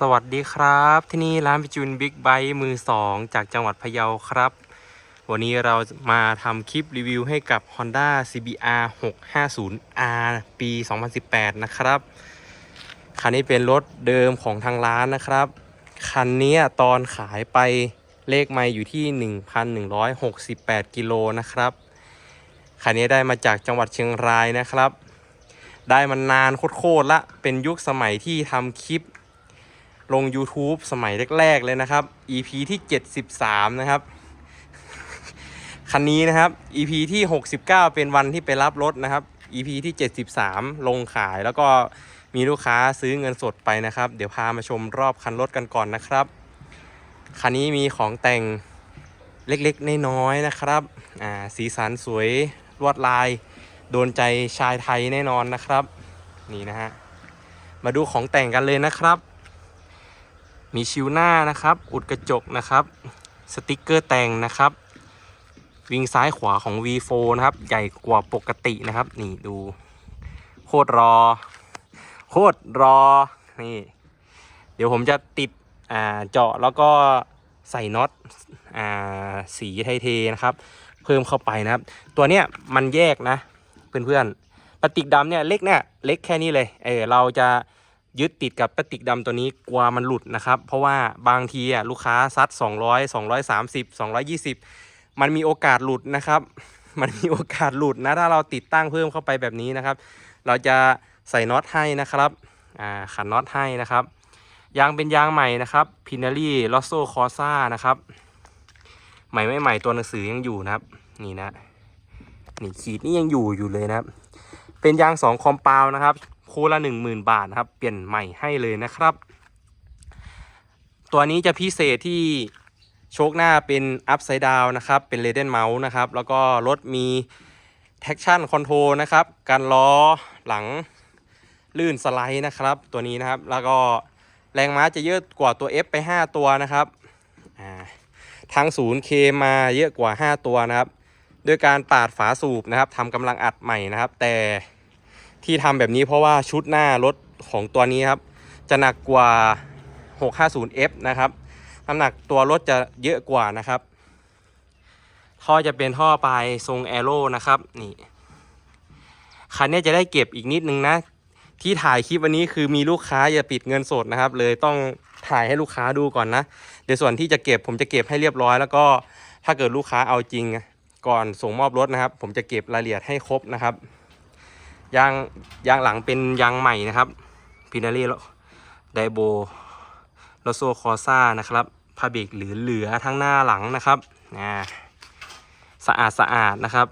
สวัสดีครับ ที่นี่ร้านพิจูนบิ๊กไบค์มือ2จากจังหวัดพะเยาครับ วันนี้เรามาทำคลิปรีวิวให้กับ Honda CBR 650R ปี 2018 นะครับ คันนี้เป็นรถเดิมของทางร้านนะครับ คันนี้ตอนขายไปเลขไม่อยู่ที่ 1,168 กิโลนะครับ คันนี้ได้มาจากจังหวัดเชียงรายนะครับ ได้มานานโคตรละเป็นยุคสมัยที่ทำคลิป ลง YouTube สมัยแรก ๆ เลยนะครับ EP ที่ 73 นะครับ คันนี้นะครับ EP ที่ 69 เป็นวันที่ไปรับรถนะครับ EP ที่ 73 ลงขายแล้วก็มีลูกค้าซื้อเงินสดไปนะครับ เดี๋ยวพามาชมรอบคันรถกันก่อนนะครับ คันนี้มีของแต่งเล็กๆ น้อยๆนะครับ อ่า สีสันสวยลวดลาย โดนใจชายไทยแน่นอนนะครับ นี่นะฮะ มาดูของแต่งกันเลยนะครับ มีชิวหน้านะครับ อุดกระจกนะครับ สติกเกอร์แต่งนะครับ วิงซ้ายขวาของ V4 นะครับ ใหญ่กว่าปกตินะครับ นี่ดู โคตรรอ โคตรรอ นี่ เดี๋ยวผมจะติดอ่าเจาะแล้วก็ใส่น็อตอ่าสีไทเทนะครับ เพิ่มเข้าไปนะครับ ตัวเนี้ยมันแยกนะ เพื่อนๆพลาสติกดำเนี่ยเล็กเนี่ยเล็กแค่นี้เลย เออเราจะ ยึดติดกับพลาสติกดำตัวนี้กลัวมันหลุดนะครับ เพราะว่าบางทีอะลูกค้าซัด 200 230 220 มันมีโอกาสหลุดนะครับ มันมีโอกาสหลุดนะถ้าเราติดตั้งเพิ่มเข้าไปแบบนี้นะครับ เราจะใส่น็อตให้นะครับขันน็อตให้นะครับ ยางเป็นยางใหม่นะครับพินารีลอสโซคอซ่านะครับใหม่ไม่ใหม่ตัวหนังสือยังอยู่นะครับ นี่นะนี่ขีดนี่ยังอยู่อยู่เลยนะครับเป็นยางสองคอมเปานะครับ คู่ละหนึ่งหมื่นบาทนะครับ เปลี่ยนใหม่ให้เลยนะครับ ตัวนี้จะพิเศษที่โชคหน้าเป็นอัพไซด์ดาวนะครับ เป็นเลเดนเมาส์นะครับ แล้วก็รถมี traction control นะครับ การล้อหลังลื่นสไลด์นะครับ ตัวนี้นะครับ แล้วก็แรงม้าจะเยอะกว่าตัว F ไป 5 ตัวนะครับทางศูนย์เคมาเยอะกว่า 5 ตัวนะครับ ด้วยการปาดฝาสูบนะครับทำกำลังอัดใหม่นะครับ แต่ ที่ทำแบบนี้เพราะว่าชุดหน้ารถของตัวนี้ครับ จะหนักกว่า 650F นะครับน้ำหนักตัวรถจะเยอะกว่านะครับ ท่อจะเป็นท่อปลายทรงแอโร่นะครับนี่คันนี้จะได้เก็บอีกนิดนึงนะ ที่ถ่ายคลิปวันนี้คือมีลูกค้าอย่าปิดเงินสดนะครับ เลยต้องถ่ายให้ลูกค้าดูก่อนนะเดี๋ยวส่วนที่จะเก็บผมจะเก็บให้เรียบร้อย แล้วก็ถ้าเกิดลูกค้าเอาจริงก่อนส่งมอบรถนะครับ ผมจะเก็บรายละเอียดให้ครบนะครับ ยางยางหลังเป็นยางใหม่นะครับพินารีไดโบโลโซคอซ่านะครับพาเบรกหรือเหลือทั้งหน้าหลังนะครับอ่าสะอาดสะอาดนะครับ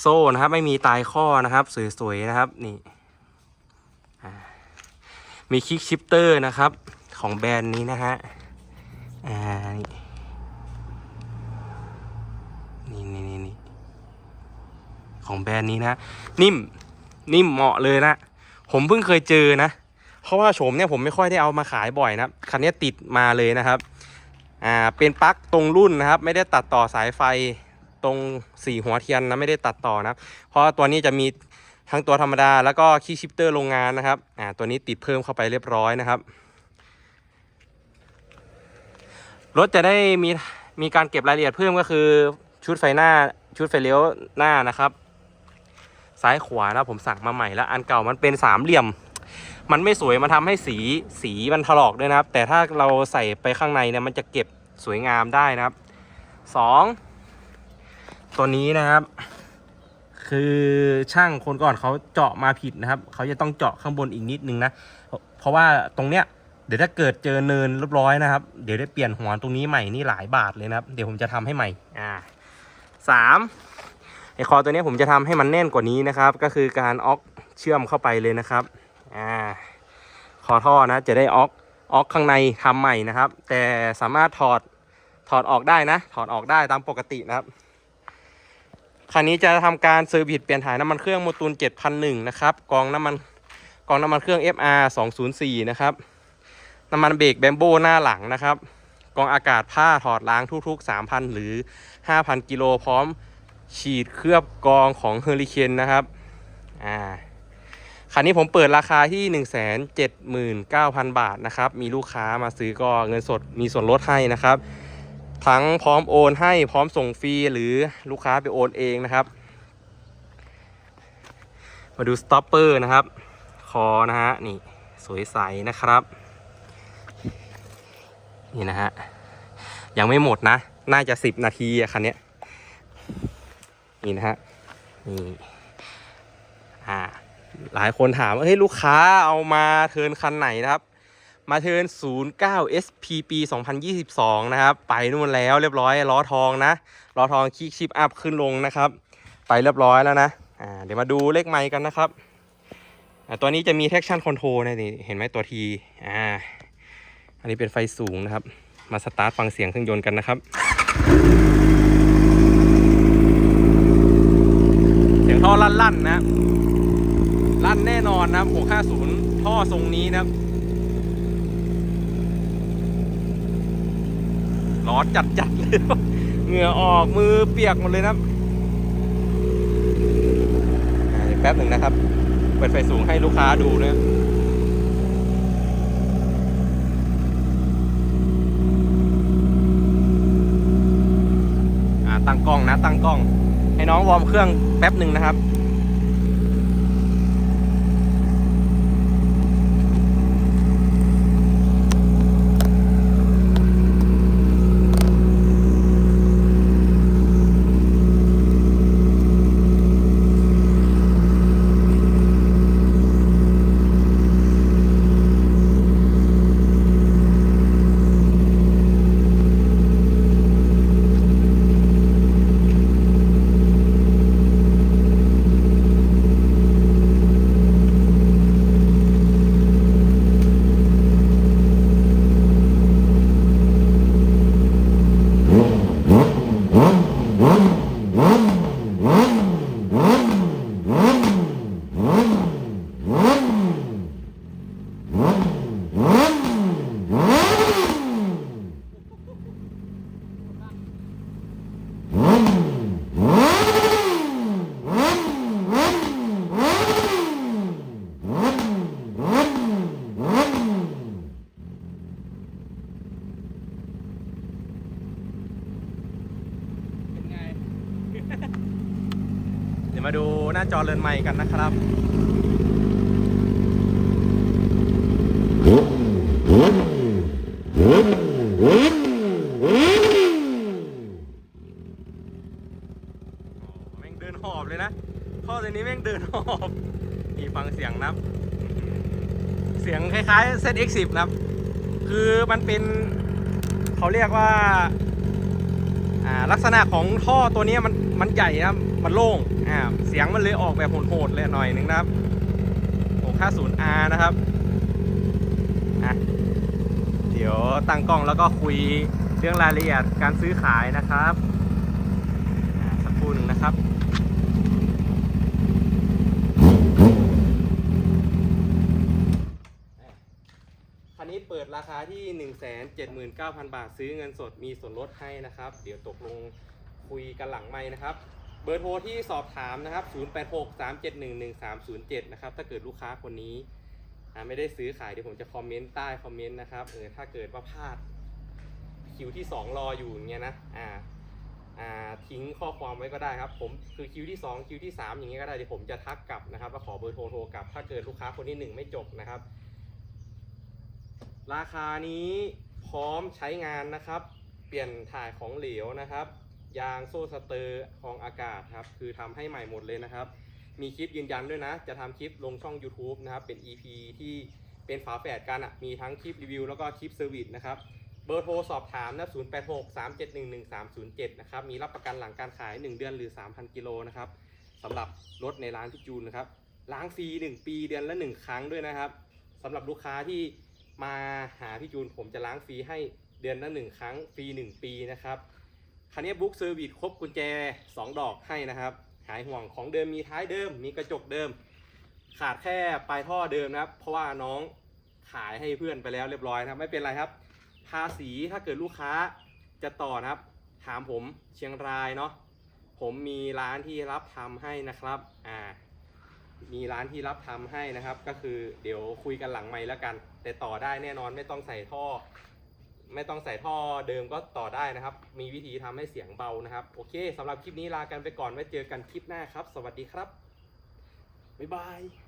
โซ่นะครับไม่มีตายข้อนะครับสวยๆนะครับนี่มีคลิกชิปเตอร์นะครับของแบรนด์นี้นะฮะอ่านี่ นี่นี่นี่ ของแบรนด์นี้นะ นิ่มนิ่มเหมาะเลยนะ ผมเพิ่งเคยเจอนะ เพราะว่าโฉมเนี่ยผมไม่ค่อยได้เอามาขายบ่อยนะคันนี้ติดมาเลยนะครับอ่าเป็นปลั๊กตรงรุ่นนะครับ ไม่ได้ตัดต่อสายไฟตรงสี่หัวเทียนนะไม่ได้ตัดต่อนะ เพราะตัวนี้จะมีทั้งตัวธรรมดาแล้วก็คีย์ชิปเตอร์โรงงานนะครับอ่าตัวนี้ติดเพิ่มเข้าไปเรียบร้อยนะครับรถจะได้มีมีการเก็บรายละเอียดเพิ่มก็คือชุดไฟหน้าชุดไฟเลี้ยวหน้านะครับ ซ้ายขวานะผมสั่งมาใหม่แล้ว อันเก่ามันเป็นสามเหลี่ยม มันไม่สวยมันทำให้สีสีมันถลอกด้วยนะครับ แต่ถ้าเราใส่ไปข้างในเนี่ยมันจะเก็บสวยงามได้นะครับสองตัวนี้นะครับ คือช่างคนก่อนเขาเจาะมาผิดนะครับเขาจะต้องเจาะข้างบนอีกนิดนึงนะเพราะว่าตรงเนี้ยเดี๋ยวถ้าเกิดเจอเนินเรียบร้อยนะครับ เดี๋ยวได้เปลี่ยนหัวตรงนี้ใหม่นี่หลายบาทเลยนะครับ เดี๋ยวผมจะทำให้ใหม่อ่าสาม ไอคอตัวนี้ผมจะทำให้มันแน่นกว่านี้นะครับ ก็คือการออกเชื่อมเข้าไปเลยนะครับอ่าคอท่อนะจะได้ออกออกข้างในทำใหม่นะครับ แต่สามารถถอดถอดออกได้นะ ถอดออกได้ตามปกตินะครับคันนี้จะทำการเซอร์วิสเปลี่ยนถ่ายน้ำมันเครื่องโมตูล7001นะครับกองน้ำมันกองน้ำมันเครื่อง FR 204นะครับน้ำมันเบรกแบมโบหน้าหลังนะครับกองอากาศผ้าถอดล้างทุกๆ 3,000 หรือ 5,000 กิโลพร้อม ฉีดเคลือบกองของเฮอริเคนนะครับอ่าคันนี้ผมเปิดราคาที่ 179,000 บาทนะครับ มีลูกค้ามาซื้อก็เงินสดมีส่วนลดให้นะครับ ทั้งพร้อมโอนให้พร้อมส่งฟรีหรือลูกค้าไปโอนเองนะครับ มาดูสต็อปเปอร์นะครับ คอนะฮะนี่สวยใสนะครับ นี่นะฮะ ยังไม่หมดนะ น่าจะ 10 นาทีอะคันนี้ นี่นะฮะนี่อ่าหลายคนถามว่าเฮ้ยลูกค้าเอามาเทินคันไหนนะครับ มาเทิน09 SPP 2022 นะครับ ไปนู่นแล้วเรียบร้อยล้อทองนะล้อทองคีกชิปอัพขึ้นลงนะครับ ไปเรียบร้อยแล้วนะอ่าเดี๋ยวมาดูเลขไมค์กันนะครับอ่าตัวนี้จะมี traction control นะนี่เห็นไหมตัวทีอ่าอันนี้เป็นไฟสูงนะครับ มาสตาร์ทฟังเสียงเครื่องยนต์กันนะครับ เสียง ท่อลั่นๆนะลั่นแน่นอนนะ650 ท่อทรงนี้นะร้อนจัดๆเลยเหงื่อออกมือเปียกหมดเลยนะแป๊บหนึ่งนะครับ เปิดไฟสูงให้ลูกค้าดูนะอ่าตั้งกล้องนะ ตั้งกล้อง น้องวอร์มเครื่องแป๊บหนึ่งนะครับ อเรือนไมค์กันนะครับแม่งเดินหอบเลยนะท่อตัวนี้แม่งเดินหอบนี่ฟังเสียงนะครับ เสียงคล้ายๆ ZX10 นะครับ คือมันเป็นเขาเรียกว่าลักษณะของท่อตัวนี้มันมันใหญ่นะ มันโล่งอ่าเสียงมันเลยออกแบบโหดๆเลยหน่อยนึงนะครับ 650R นะครับอะเดี๋ยวตั้งกล้องแล้วก็คุยเรื่องรายละเอียดการซื้อขายนะครับอ่าสักครู่หนึ่งนะครับคันนี้เปิดราคาที่ 179,000 บาทซื้อเงินสดมีส่วนลดให้นะครับ เดี๋ยวตกลงคุยกันหลังไม่นะครับ บอร์โทรที่สอบถามนะครับ 0863711307 นะครับ ถ้าเกิดลูกค้าคนนี้ไม่ได้ซื้อขายเดี๋ยวผมจะคอมเมนต์ใต้คอมเมนต์นะครับ เออ ถ้าเกิดว่าพลาดคิวที่ 2 รออยู่อย่างเงี้ยนะ อ่า อ่า ทิ้งข้อความไว้ก็ได้ครับ ผมคือคิวที่ 2 คิวที่ 3 อย่างเงี้ยก็ได้ เดี๋ยวผมจะทักกลับนะครับแล้วขอเบอร์โทรโทรกลับ ถ้าเกิดลูกค้าคนที่ 1 ไม่จบนะครับ ราคานี้พร้อมใช้งานนะครับ เปลี่ยนถ่ายของเหลวนะครับ ยางโซ่สเตอร์ของอากาศครับคือทำให้ใหม่หมดเลยนะครับ มีคลิปยืนยันด้วยนะ จะทำคลิปลงช่อง YouTube นะครับ เป็น EP ที่เป็นฝาแฝดกันอะมีทั้งคลิปรีวิวแล้วก็คลิปเซอร์วิสนะครับเบอร์โทรสอบถามนะ086 371 1307 นะครับ มีรับประกันหลังการขาย 1 เดือนหรือ 3,000 กิโลนะครับสำหรับรถในร้านพี่จูนนะครับ ล้างฟรี 1 ปีเดือนละ 1 ครั้งด้วยนะครับสำหรับลูกค้าที่มาหาพี่จูนผมจะล้างฟรีให้เดือนละ 1 ครั้งฟรี 1 ปีนะครับ คันนี้บุ๊กเซอร์วิสครบกุญแจ 2 ดอกให้นะครับ หายห่วงของเดิมมีท้ายเดิม มีกระจกเดิม ขาดแค่ปลายท่อเดิมนะครับ เพราะว่าน้องขายให้เพื่อนไปแล้วเรียบร้อยนะครับไม่เป็นไรครับ ภาษีถ้าเกิดลูกค้าจะต่อนะครับ ถามผมเชียงรายเนาะผมมีร้านที่รับทำให้นะครับอ่ามีร้านที่รับทำให้นะครับ ก็คือเดี๋ยวคุยกันหลังไมค์แล้วกัน แต่ต่อได้แน่นอนไม่ต้องใส่ท่อ ไม่ต้องใส่ท่อเดิมก็ต่อได้นะครับ มีวิธีทำให้เสียงเบานะครับ โอเคสำหรับคลิปนี้ลากันไปก่อนไว้เจอกันคลิปหน้าครับ สวัสดีครับ บ๊ายบาย